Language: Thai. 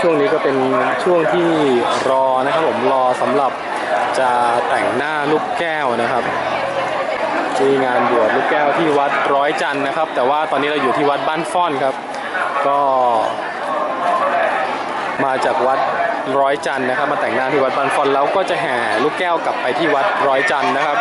ช่วงนี้ก็เป็นช่วงที่รอนะครับผมรอสำหรับจะแต่งหน้าลูกแก้วนะครับที่งานบวชลูกแก้วที่วัดร้อยจันนะครับ แต่ว่าตอนนี้เราอยู่ที่วัดบ้านฟ่อนครับ ก็มาจากวัดร้อยจันนะครับ มาแต่งหน้าที่วัดบ้านฟ่อนแล้วก็จะแห่ลูกแก้วกลับไปที่วัดร้อยจันนะครับ